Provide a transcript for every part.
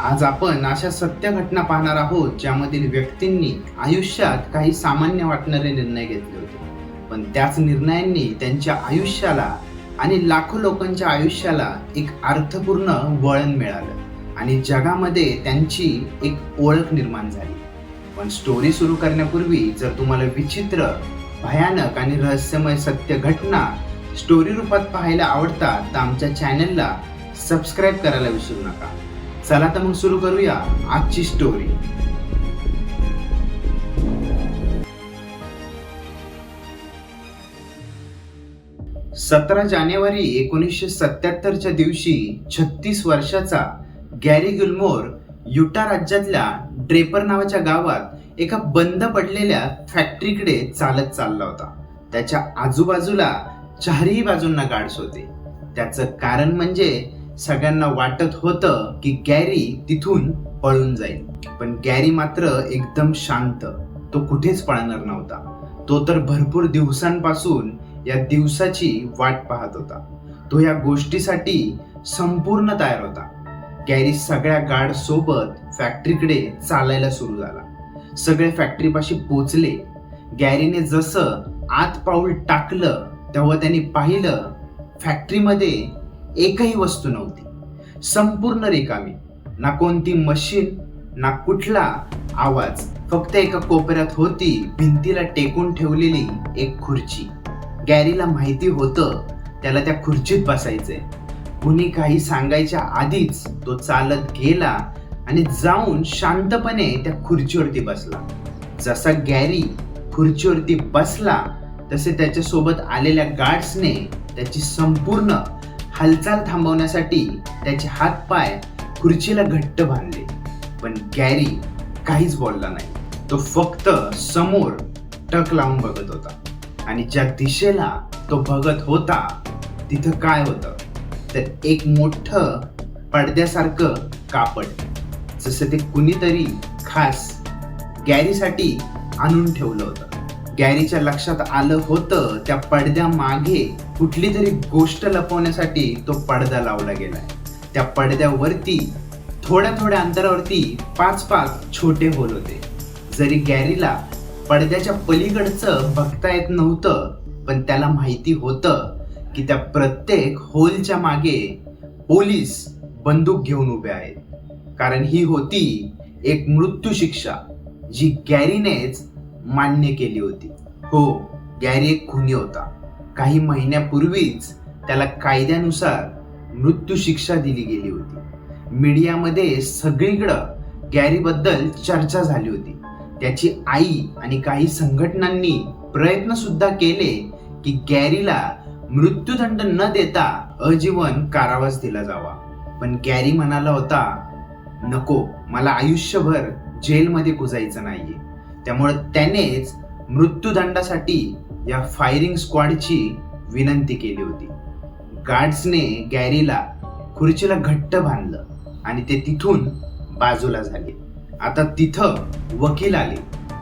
आज आपण अशा सत्य घटना पाहणार आहोत ज्यामधील व्यक्तींनी आयुष्यात काही सामान्य वाटणारे निर्णय घेतले होते. पण त्याच निर्णयांनी त्यांच्या आयुष्याला आणि लाखो लोकांच्या आयुष्याला एक अर्थपूर्ण वळण मिळालं आणि जगामध्ये त्यांची एक ओळख निर्माण झाली. पण स्टोरी सुरू करण्यापूर्वी जर तुम्हाला विचित्र भयानक आणि रहस्यमय सत्य घटना स्टोरी रूपात पाहायला आवडतात तर आमच्या चॅनलला सबस्क्राईब करायला विसरू नका. चला तर मग सुरू करूया आजची स्टोरी सतरा जानेवारी एकोणीसशे सत्याहत्तरच्या दिवशी छत्तीस वर्षाचा गॅरी गुलमोर युटा राज्यातल्या ड्रेपर नावाच्या गावात एका बंद पडलेल्या फॅक्टरीकडे चालत चालला होता. त्याच्या आजूबाजूला चारही बाजूंना गार्ड्स होते त्याचं कारण म्हणजे सगळ्यांना वाटत होतं की गॅरी तिथून पळून जाईल. पण गॅरी मात्र एकदम शांत. तो कुठेच पळणार नव्हता. तो तर भरपूर दिवसांपासून या दिवसाची वाट पाहत होता. तो या गोष्टीसाठी संपूर्ण तयार होता. गॅरी सगळ्या गार्ड सोबत फॅक्टरीकडे चालायला सुरू झाला. सगळे फॅक्टरीपाशी पोचले. गॅरीने जसं आत पाऊल टाकलं तेव्हा त्यांनी पाहिलं फॅक्टरीमध्ये एकही वस्तू नव्हती. संपूर्ण रिकामी. ना कोणती मशीन ना कुठला आवाज. फक्त एका कोपऱ्यात होती भिंतीला टेकून ठेवलेली एक खुर्ची. गॅरीला माहिती होतं त्याला त्या खुर्चीत बसायचंय. कुणी काही सांगायच्या आधीच तो चालत गेला आणि जाऊन शांतपणे त्या खुर्चीवरती बसला. जसा गॅरी खुर्चीवरती बसला तसे त्याच्यासोबत आलेल्या गार्ड्सने त्याची संपूर्ण हालचाल थांबवण्यासाठी त्याचे हात पाय खुर्चीला घट्ट बांधले. पण गॅरी काहीच बोलला नाही. तो फक्त समोर टक लावून बघत होता. आणि ज्या दिशेला तो बघत होता तिथं काय होतं? तर एक मोठं पडद्यासारखं कापड जसं ते कुणीतरी खास गॅरीसाठी आणून ठेवलं होतं. गॅरीच्या लक्षात आलं होतं त्या पडद्या मागे कुठली तरी गोष्ट लपवण्यासाठी तो पडदा लावला गेलाय. त्या पडद्यावरती थोड्या थोड्या अंतरावरती पाच पाच छोटे होल होते. जरी गॅरीला पडद्याच्या पलीकडचं बघता येत नव्हतं पण त्याला माहिती होतं की त्या प्रत्येक होलच्या मागे पोलीस बंदूक घेऊन उभे आहेत. कारण ही होती एक मृत्यू शिक्षा जी गॅरीनेच मान्य केली होती. हो गॅरी एक खुनी होता. काही महिन्यापूर्वीच त्याला कायद्यानुसार मृत्यू शिक्षा दिली गेली होती. मीडियामध्ये सगळीकडं गॅरीबद्दल चर्चा झाली होती. त्याची आई आणि काही संघटनांनी प्रयत्न सुद्धा केले की गॅरीला मृत्यूदंड न देता अजीवन कारावास दिला जावा. पण गॅरी म्हणाला होता नको मला आयुष्यभर जेलमध्ये कुजायचं नाहीये. त्यामुळे त्यानेच मृत्यूदंडासाठी या फायरिंग स्क्वॉडची विनंती केली होती. गार्ड्सने गॅरीला खुर्चीला घट्ट बांधलं आणि ते तिथून बाजूला झाले. आता तिथं वकील आले.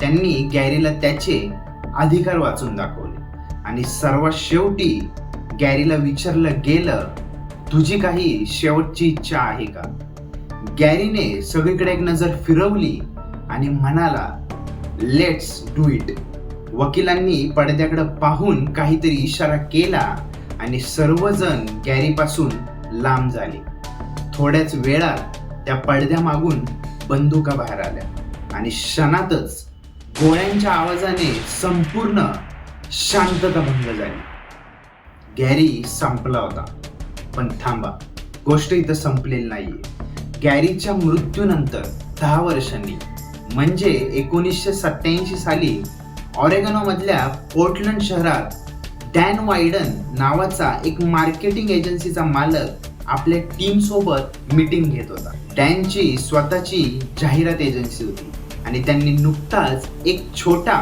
त्यांनी गॅरीला त्याचे अधिकार वाचून दाखवले. आणि सर्वात शेवटी गॅरीला विचारलं गेलं तुझी काही शेवटची इच्छा आहे का? गॅरीने सगळीकडे एक नजर फिरवली आणि म्हणाला लेट्स डू इट वकिलांनी पडद्याकडे पाहून काहीतरी इशारा केला आणि सर्वजण गॅरीपासून लांब झाले. थोड्याच वेळात त्या पडद्यामागून बंदुका बाहेर आल्या आणि क्षणातच गोळ्यांच्या आवाजाने संपूर्ण शांतता भंग झाली. गॅरी संपला होता. पण थांबा गोष्ट इथं संपलेली नाहीये. गॅरीच्या मृत्यूनंतर दहा वर्षांनी म्हणजे एकोणीसशे सत्याऐंशी साली ऑरेगनो मधल्या पोर्टलंड शहरात डॅन वायडन नावाचा एक मार्केटिंग एजन्सीचा मालक आपल्या टीम सोबत मीटिंग घेत होता. डॅनची स्वतःची जाहिरात एजन्सी होती आणि त्यांनी नुकताच एक छोटा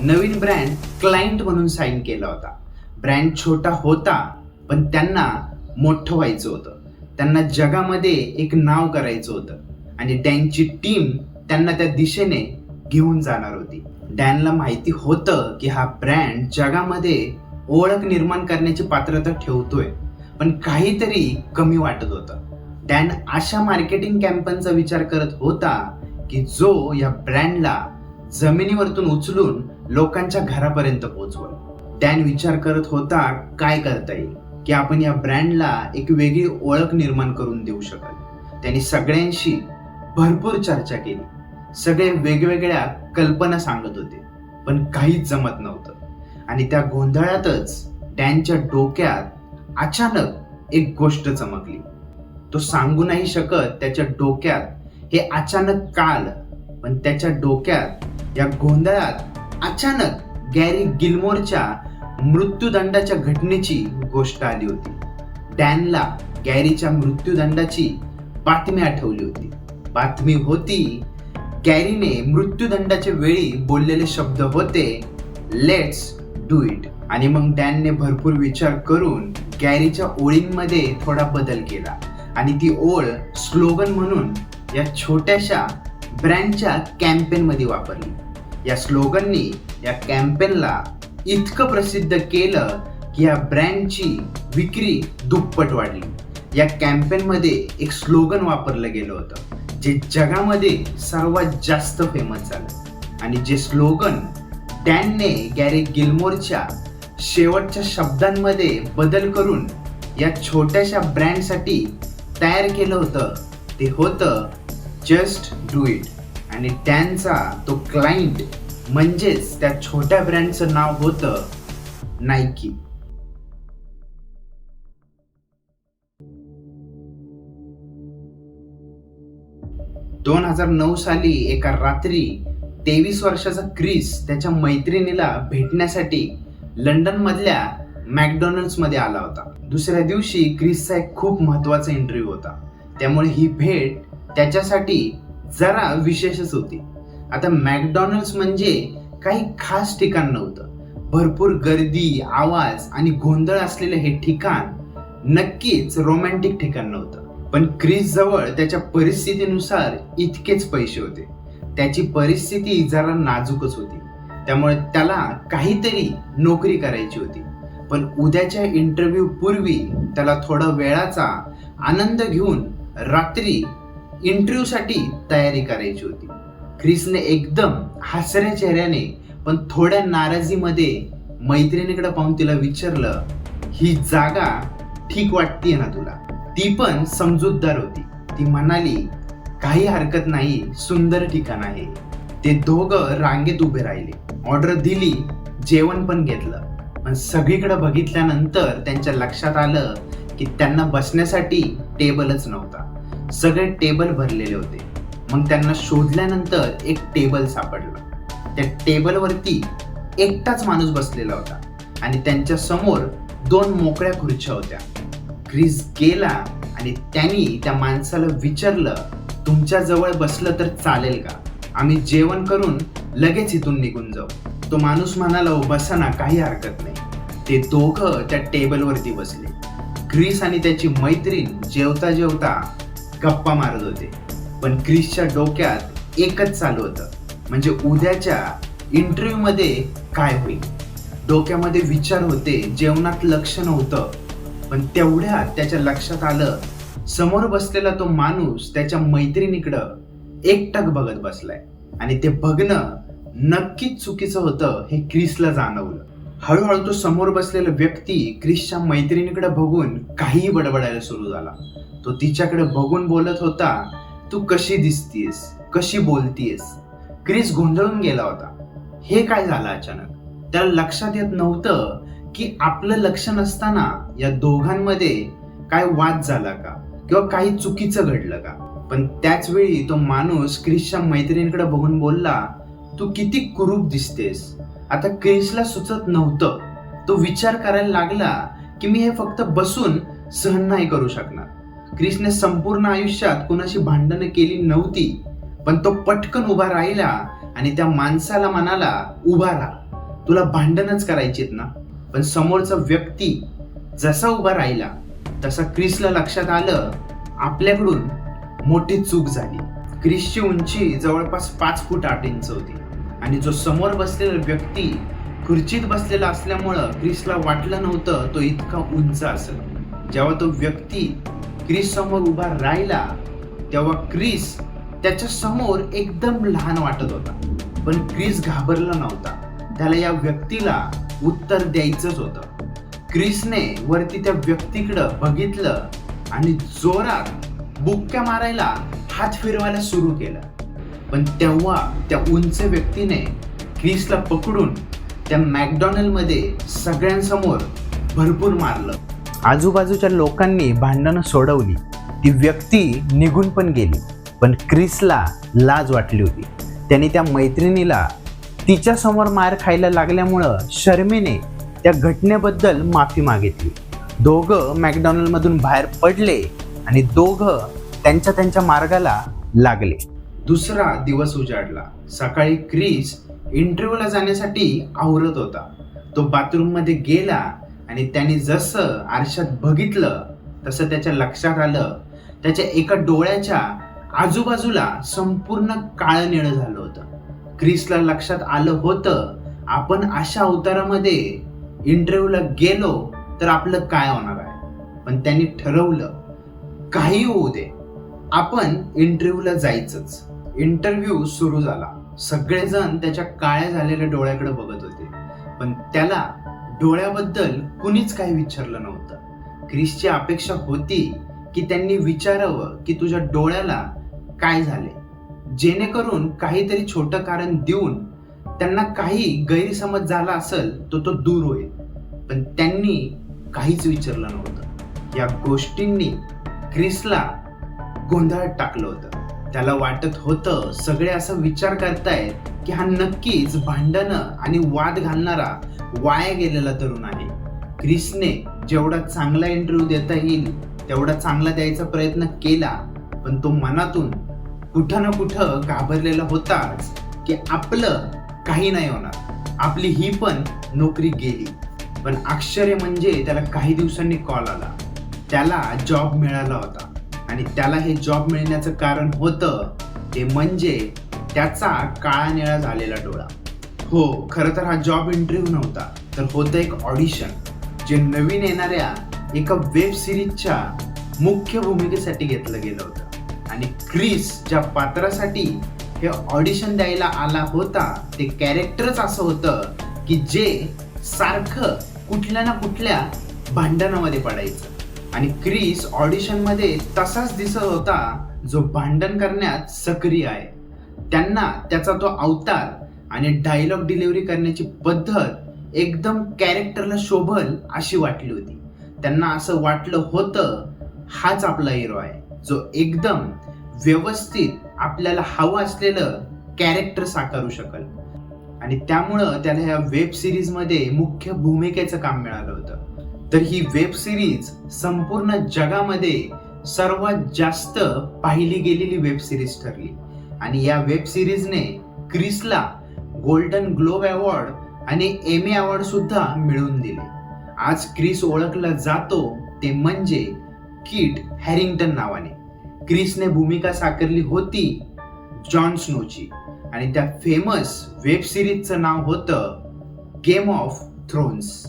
नवीन ब्रँड क्लायंट म्हणून साईन केला होता. ब्रँड छोटा होता पण त्यांना मोठं व्हायचं होतं. त्यांना जगामध्ये एक नाव करायचं होतं आणि डॅनची टीम त्यांना त्या दिशेने घेऊन जाणार होती. डॅनला माहिती होतं की हा ब्रँड जगामध्ये ओळख निर्माण करण्याची पात्रता ठेवतोय पण काहीतरी कमी वाटत होतं. डॅन अशा मार्केटिंग कॅम्पेनचा विचार करत होता की जो या ब्रँडला जमिनीवरतून उचलून लोकांच्या घरापर्यंत पोहोचवल. डॅन विचार करत होता काय करता येईल? की आपण या ब्रँडला एक वेगळी ओळख निर्माण करून देऊ शकाल त्यांनी सगळ्यांशी भरपूर चर्चा केली. सगळे वेगवेगळ्या कल्पना सांगत होते पण काहीच जमत नव्हतं. आणि त्या गोंधळातच डॅनच्या डोक्यात अचानक एक गोष्ट चमकली. तो सांगू नाही शकत त्याच्या डोक्यात हे अचानक काल पण त्याच्या डोक्यात या गोंधळात अचानक गॅरी गिलमोरच्या मृत्यूदंडाच्या घटनेची गोष्ट आली होती. डॅनला गॅरीच्या मृत्यूदंडाची बातमी आठवली होती. बातमी होती गॅरीने मृत्यूदंडाच्या वेळी बोललेले शब्द होते लेट्स डू इट आणि मग डॅनने भरपूर विचार करून गॅरीच्या ओळींमध्ये थोडा बदल केला. आणि ती ओळ स्लोगन म्हणून या छोट्याशा ब्रँडच्या कॅम्पेनमध्ये वापरली. या स्लोगननी या कॅम्पेनला इतकं प्रसिद्ध केलं की या ब्रँडची विक्री दुप्पट वाढली. या कॅम्पेनमध्ये एक स्लोगन वापरलं गेलं होतं. जे जगामध्ये सर्वात जास्त फेमस झालं. आणि जे स्लोगन डॅनने गॅरी गिलमोरच्या शेवटच्या शब्दांमध्ये बदल करून या छोट्याशा ब्रँडसाठी तयार केलं होतं. ते होतं जस्ट डू इट आणि त्यांचा तो क्लाइंट म्हणजेच त्या छोट्या ब्रँडचं नाव होतं नायकी दोन हजार नऊ साली एका रात्री तेवीस वर्षाचा क्रिस त्याच्या मैत्रिणीला भेटण्यासाठी लंडन मधल्या मध्ये आला होता. दुसऱ्या दिवशी क्रिसचा एक खूप महत्त्वाचा इंटरव्ह्यू होता. त्यामुळे ही भेट त्याच्यासाठी जरा विशेषच होती. आता मॅकडॉनल्ड्स म्हणजे काही खास ठिकाण नव्हतं. भरपूर गर्दी आवाज आणि गोंधळ असलेलं हे ठिकाण नक्कीच रोमॅन्टिक ठिकाण नव्हतं. पण क्रिस जवळ त्याच्या परिस्थितीनुसार इतकेच पैसे होते. त्याची परिस्थिती जरा नाजूकच होती. त्यामुळे त्याला काहीतरी नोकरी करायची होती. पण उद्याच्या इंटरव्ह्यू पूर्वी त्याला थोडा वेळाचा आनंद घेऊन रात्री इंटरव्ह्यूसाठी तयारी करायची होती. क्रिसने एकदम हसऱ्या चेहऱ्याने पण थोड्या नाराजीमध्ये मैत्रिणीकडे पाहून तिला विचारलं ही जागा ठीक वाटतीये ना तुला? ती पण समजूतदार होती. ती म्हणाली काही हरकत नाही सुंदर ठिकाण आहे. ते दोघं रांगेत उभे राहिले. ऑर्डर दिली जेवण पण घेतलं. पण सगळीकडे बघितल्यानंतर त्यांच्या लक्षात आलं की त्यांना बसण्यासाठी टेबलच नव्हता. सगळे टेबल भरलेले होते. मग त्यांना शोधल्यानंतर एक टेबल सापडलं. त्या टेबलवरती एकटाच माणूस बसलेला होता आणि त्यांच्यासमोर दोन मोकळ्या खुर्च्या होत्या. क्रिस गेला आणि त्यांनी त्या माणसाला विचारलं तुमच्या जवळ बसलं तर चालेल का? आम्ही जेवण करून लगेच इथून निघून जाऊ. तो माणूस म्हणाला "ओ, बसा ना काही हरकत नाही. ते दोघं त्या टेबलवरती बसले. क्रिस आणि त्याची मैत्रीण जेवता जेवता गप्पा मारत होते. पण क्रिसच्या डोक्यात एकच चालू होतं म्हणजे उद्याच्या इंटरव्ह्यूमध्ये काय होईल? डोक्यामध्ये विचार होते जेवणात लक्ष नव्हतं. पण तेवढ्यात त्याच्या लक्षात आलं समोर बसलेला तो माणूस त्याच्या मैत्रिणीकडं एकटक बघत बसलाय. आणि ते बघणं नक्कीच चुकीचं होतं हे क्रिसला जाणवलं. हळूहळू तो समोर बसलेला व्यक्ती क्रिसच्या मैत्रिणीकडे बघून काहीही बडबडायला सुरू झाला. तो तिच्याकडे बघून बोलत होता तू कशी दिसतीयस? कशी बोलतीयस? क्रिस गोंधळून गेला होता. हे काय झालं अचानक? त्याला लक्षात येत नव्हतं की आपलं लक्ष नसताना या दोघांमध्ये काय वाद झाला का? किंवा काही चुकीचं घडलं का? पण त्याच वेळी तो माणूस क्रिसच्या मैत्रिणीकडे बघून बोलला तू किती कुरूप दिसतेस. आता क्रिसला सुचत नव्हतं. तो विचार करायला लागला की मी हे फक्त बसून सहन नाही करू शकणार. क्रिसने संपूर्ण आयुष्यात कोणाशी भांडणं केली नव्हती पण तो पटकन उभा राहिला आणि त्या माणसाला म्हणाला उभा राहा. तुला भांडणच करायचीत ना. पण समोरचा व्यक्ती जसा उभा राहिला तसा क्रिसला लक्षात आलं आपल्याकडून मोठी चूक झाली. क्रिसची उंची जवळपास पाच फूट आठ इंच होती. आणि जो समोर बसलेला व्यक्ती खुर्चीत बसलेला असल्यामुळं क्रिसला वाटलं नव्हतं तो इतका उंच असेल. जेव्हा तो व्यक्ती क्रिस समोर उभा राहिला तेव्हा क्रिस त्याच्यासमोर एकदम लहान वाटत होता. पण क्रिस घाबरला नव्हता. त्याला या व्यक्तीला उत्तर द्यायचंच होतं. क्रिसने वरती त्या व्यक्तीकडं बघितलं आणि जोरात बुक्क्या मारायला हात फिरवायला सुरू केलं. पण तेव्हा त्या उंच व्यक्तीने क्रिसला पकडून त्या मॅकडॉनल्डमध्ये सगळ्यांसमोर भरपूर मारलं. आजूबाजूच्या लोकांनी भांडणं सोडवली. ती व्यक्ती निघून पण गेली. पण क्रिसला लाज वाटली होती. त्याने त्या मैत्रिणीला तिच्या समोर मार खायला लागल्यामुळं शर्मेने त्या घटनेबद्दल माफी मागितली. दोघं मॅकडॉनल्डमधून बाहेर पडले आणि दोघं त्यांच्या त्यांच्या मार्गाला लागले. दुसरा दिवस उजाडला. सकाळी क्रिस इंटरव्ह्यूला जाण्यासाठी आवरत होता. तो बाथरूममध्ये गेला आणि त्याने जसं आरशात बघितलं तसं त्याच्या लक्षात आलं. त्याच्या एका डोळ्याच्या आजूबाजूला संपूर्ण काळं निळं झालं होतं. क्रिसला लक्षात आलं होतं. आपण अशा अवतारामध्ये इंटरव्ह्यूला गेलो तर आपलं काय होणार आहे? पण त्यांनी ठरवलं काही होऊ दे. आपण इंटरव्ह्यूला जायचंच. इंटरव्ह्यू सुरू झाला. सगळेजण त्याच्या काळ्या झालेल्या डोळ्याकडे बघत होते. पण त्याला डोळ्याबद्दल कुणीच काही विचारलं नव्हतं. क्रिसची अपेक्षा होती की त्यांनी विचारावं की तुझ्या डोळ्याला काय झाले? जेणेकरून काहीतरी छोटं कारण देऊन त्यांना काही गैरसमज झाला असेल तो तो दूर होईल. पण त्यांनी काहीच विचारलं नव्हतं. या गोष्टींनी क्रिसला गोंधळात टाकलं होतं. त्याला वाटत होतं सगळे असं विचार करतायत की हा नक्कीच भांडणं आणि वाद घालणारा वाया गेलेला तरुण आहे. क्रिसने जेवढा चांगला इंटरव्ह्यू देता येईल तेवढा चांगला द्यायचा प्रयत्न केला पण तो मनातून कुठं ना कुठं घाबरलेला होताच की आपलं काही नाही होणार. आपली ही पण नोकरी गेली. पण आश्चर्य म्हणजे त्याला काही दिवसांनी कॉल आला. त्याला जॉब मिळाला होता. आणि त्याला हे जॉब मिळण्याचं कारण होतं ते म्हणजे त्याचा काळा निळा झालेला डोळा. हो खरं तर हा जॉब इंटरव्ह्यू नव्हता तर होतं एक ऑडिशन जे नवीन येणाऱ्या एका वेब सिरीजच्या मुख्य भूमिकेसाठी घेतलं गेलं होतं. आणि क्रिस ज्या पात्रासाठी हे ऑडिशन द्यायला आला होता ते कॅरेक्टरच असं होतं की जे सारखं कुठल्या ना कुठल्या भांडणामध्ये पडायचं. आणि क्रिस ऑडिशनमध्ये तसाच दिसत होता जो भांडण करण्यात सक्रिय आहे. त्यांना त्याचा तो अवतार आणि डायलॉग डिलिव्हरी करण्याची पद्धत एकदम कॅरेक्टरला शोभल अशी वाटली होती. त्यांना असं वाटलं होतं हाच आपला हिरो आहे जो एकदम व्यवस्थित आपल्याला हवं असलेलं कॅरेक्टर साकारू शकल. आणि त्यामुळं त्याला या वेब सिरीजमध्ये मुख्य भूमिकेचं काम मिळालं होतं. तर ही वेब सिरीज संपूर्ण जगामध्ये सर्वात जास्त पाहिली गेलेली वेब सिरीज ठरली. आणि या वेब सिरीजने क्रिसला गोल्डन ग्लोब अवॉर्ड आणि एमी अवॉर्ड सुद्धा मिळवून दिले. आज क्रिस ओळखला जातो ते म्हणजे किट हॅरिंग्टन नावाने. क्रिसने भूमिका साकारली होती जॉन स्नोची. आणि त्या फेमस वेब सिरीजचं नाव होतं गेम ऑफ थ्रोन्स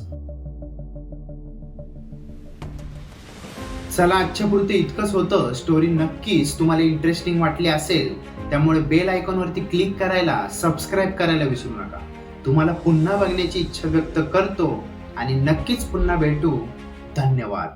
चला आजच्या पुरते इतकंच होतं. स्टोरी नक्कीच तुम्हाला इंटरेस्टिंग वाटली असेल. त्यामुळे बेल आयकॉनवरती क्लिक करायला सबस्क्राईब करायला विसरू नका. तुम्हाला पुन्हा बघण्याची इच्छा व्यक्त करतो. आणि नक्कीच पुन्हा भेटू. धन्यवाद.